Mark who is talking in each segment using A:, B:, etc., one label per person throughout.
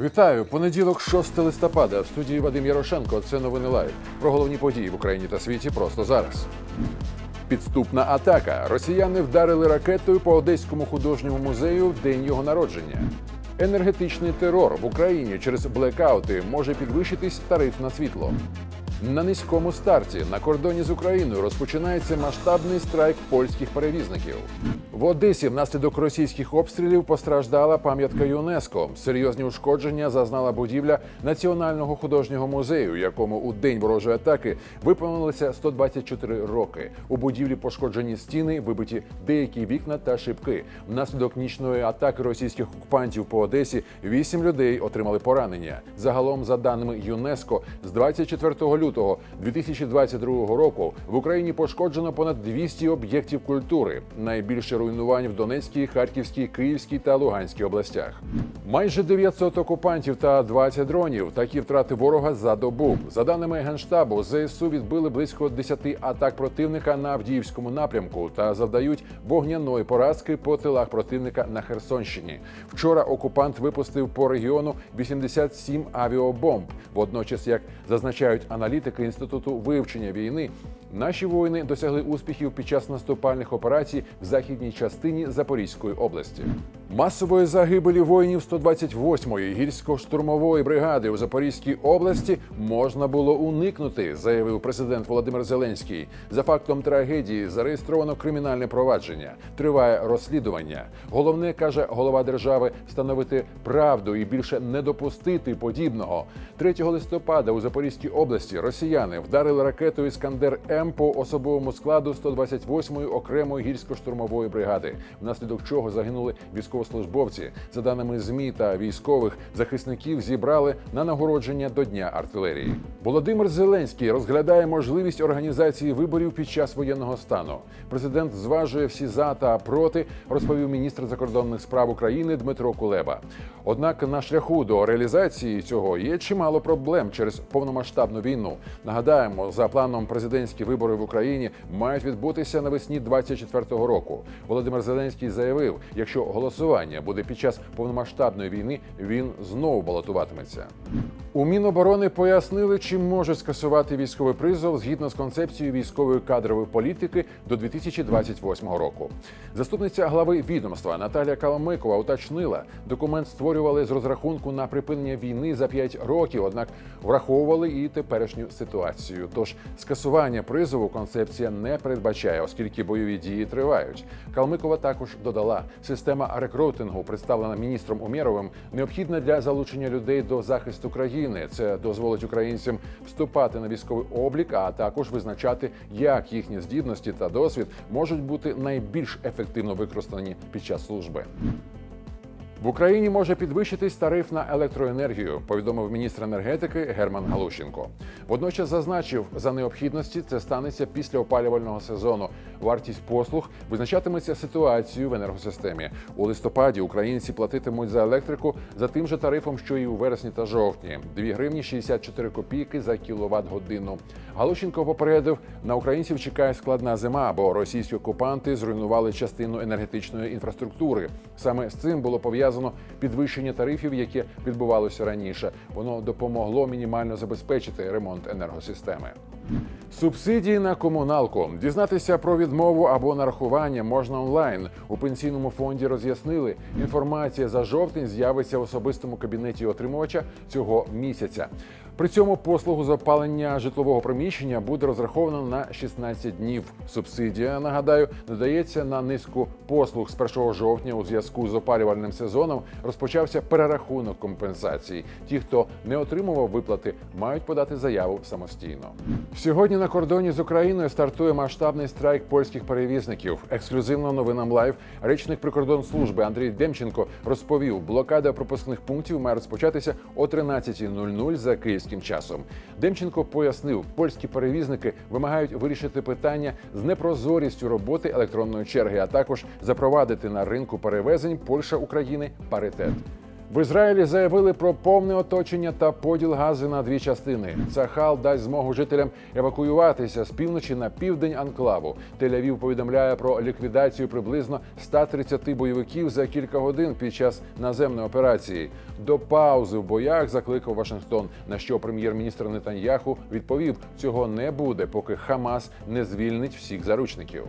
A: Вітаю! Понеділок, 6 листопада. В студії Вадим Ярошенко. Це новини лайв. Про головні події в Україні та світі просто зараз. Підступна атака. Росіяни вдарили ракетою по Одеському художньому музею в день його народження. Енергетичний терор в Україні через блекаути може підвищитись тариф на світло. На низькому старті на кордоні з Україною розпочинається масштабний страйк польських перевізників. В Одесі внаслідок російських обстрілів постраждала пам'ятка ЮНЕСКО. Серйозні ушкодження зазнала будівля Національного художнього музею, якому у день ворожої атаки виповнилося 124 роки. У будівлі пошкоджені стіни, вибиті деякі вікна та шибки. Внаслідок нічної атаки російських окупантів по Одесі вісім людей отримали поранення. Загалом, за даними ЮНЕСКо, з 24 лютого 2022 року в Україні пошкоджено понад 200 об'єктів культури. Найбільше руйнувань в Донецькій, Харківській, Київській та Луганській областях. Майже 900 окупантів та 20 дронів. Такі втрати ворога за добу. За даними генштабу, ЗСУ відбили близько 10 атак противника на Авдіївському напрямку та завдають вогняної поразки по тилах противника на Херсонщині. Вчора окупант випустив по регіону 87 авіабомб. Водночас, як зазначають аналітики інституту вивчення війни. Наші воїни досягли успіхів під час наступальних операцій в західній частині Запорізької області. Масової загибелі воїнів 128-ї гірсько-штурмової бригади у Запорізькій області можна було уникнути, заявив президент Володимир Зеленський. За фактом трагедії зареєстровано кримінальне провадження. Триває розслідування. Головне каже голова держави встановити правду і більше не допустити подібного. 3 листопада у Запорізькій області росіяни вдарили ракетою Іскандер М по особовому складу 128-ї окремої гірсько-штурмової бригади, внаслідок чого загинули військовослужбовці. За даними змі та військових захисників зібрали на нагородження до дня артилерії. Володимир Зеленський розглядає можливість організації виборів під час воєнного стану. Президент зважує всі за та проти, розповів міністр закордонних справ України Дмитро Кулеба. Однак на шляху до реалізації цього є чимало проблем через повномасштабну війну. Нагадаємо, за планом президентські вибори в Україні мають відбутися навесні 24-го року. Володимир Зеленський заявив, якщо голосування буде під час повномасштабної війни, він знову балотуватиметься. У Міноборони пояснили, чи можуть скасувати військовий призов згідно з концепцією військової кадрової політики до 2028 року. Заступниця глави відомства Наталія Каламикова уточнила, документ створювали з розрахунку на припинення війни за 5 років, однак враховували і теперішню ситуацію. Тож скасування призову концепція не передбачає, оскільки бойові дії тривають. Калмикова також додала, система рекрутингу, представлена міністром Умєровим, необхідна для залучення людей до захисту країни. Це дозволить українцям вступати на військовий облік, а також визначати, як їхні здібності та досвід можуть бути найбільш ефективно використані під час служби. В Україні може підвищитись тариф на електроенергію, повідомив міністр енергетики Герман Галущенко. Водночас зазначив, за необхідності це станеться після опалювального сезону. Вартість послуг визначатиметься ситуацією в енергосистемі. У листопаді українці платитимуть за електрику за тим же тарифом, що і у вересні та жовтні 2 гривні 64 копійки за кіловат годину. Галущенко попередив, на українців чекає складна зима, бо російські окупанти зруйнували частину енергетичної інфраструктури. Саме з цим було пов'язано підвищення тарифів, яке відбувалося раніше. Воно допомогло мінімально забезпечити ремонт енергосистеми. Субсидії на комуналку дізнатися про відмову або нарахування можна онлайн. У пенсійному фонді роз'яснили, інформація за жовтень з'явиться в особистому кабінеті отримувача цього місяця. При цьому послугу з опалення житлового приміщення буде розраховано на 16 днів. Субсидія, нагадаю, надається на низку послуг з 1 жовтня у зв'язку з опалювальним сезоном. Розпочався перерахунок компенсацій. Ті, хто не отримував виплати, мають подати заяву самостійно. Сьогодні на кордоні з Україною стартує масштабний страйк польських перевізників. Ексклюзивно новинам лайв речник прикордонслужби Андрій Демченко розповів, блокада пропускних пунктів має розпочатися о 13.00 за київським часом. Демченко пояснив, польські перевізники вимагають вирішити питання з непрозорістю роботи електронної черги, а також запровадити на ринку перевезень Польща України паритет. В Ізраїлі заявили про повне оточення та поділ гази на дві частини. Цахал дасть змогу жителям евакуюватися з півночі на південь анклаву. Тель-Авів повідомляє про ліквідацію приблизно 130 бойовиків за кілька годин під час наземної операції. До паузи в боях закликав Вашингтон. На що прем'єр-міністр Нетаньяху відповів: цього не буде, поки Хамас не звільнить всіх заручників.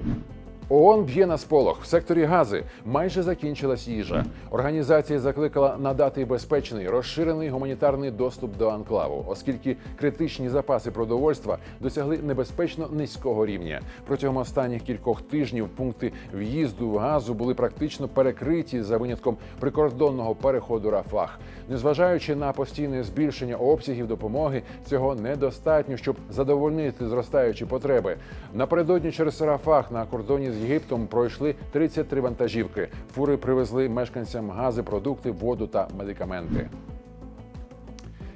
A: ООН б'є на сполох в секторі Гази. Майже закінчилась їжа. Організація закликала надати безпечний розширений гуманітарний доступ до анклаву, оскільки критичні запаси продовольства досягли небезпечно низького рівня. Протягом останніх кількох тижнів пункти в'їзду в газу були практично перекриті за винятком прикордонного переходу Рафах. Незважаючи на постійне збільшення обсягів допомоги, цього недостатньо, щоб задовольнити зростаючі потреби. Напередодні через Рафах на кордоні з Єгиптом пройшли 33 вантажівки. Фури привезли мешканцям гази, продукти, воду та медикаменти.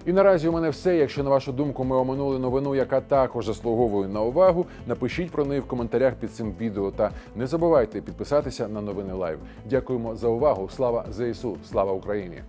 A: І наразі у мене все. Якщо на вашу думку ми оминули новину, яка також заслуговує на увагу, напишіть про неї в коментарях під цим відео. Та не забувайте підписатися на новини Лайв. Дякуємо за увагу. Слава ЗСУ! Слава Україні!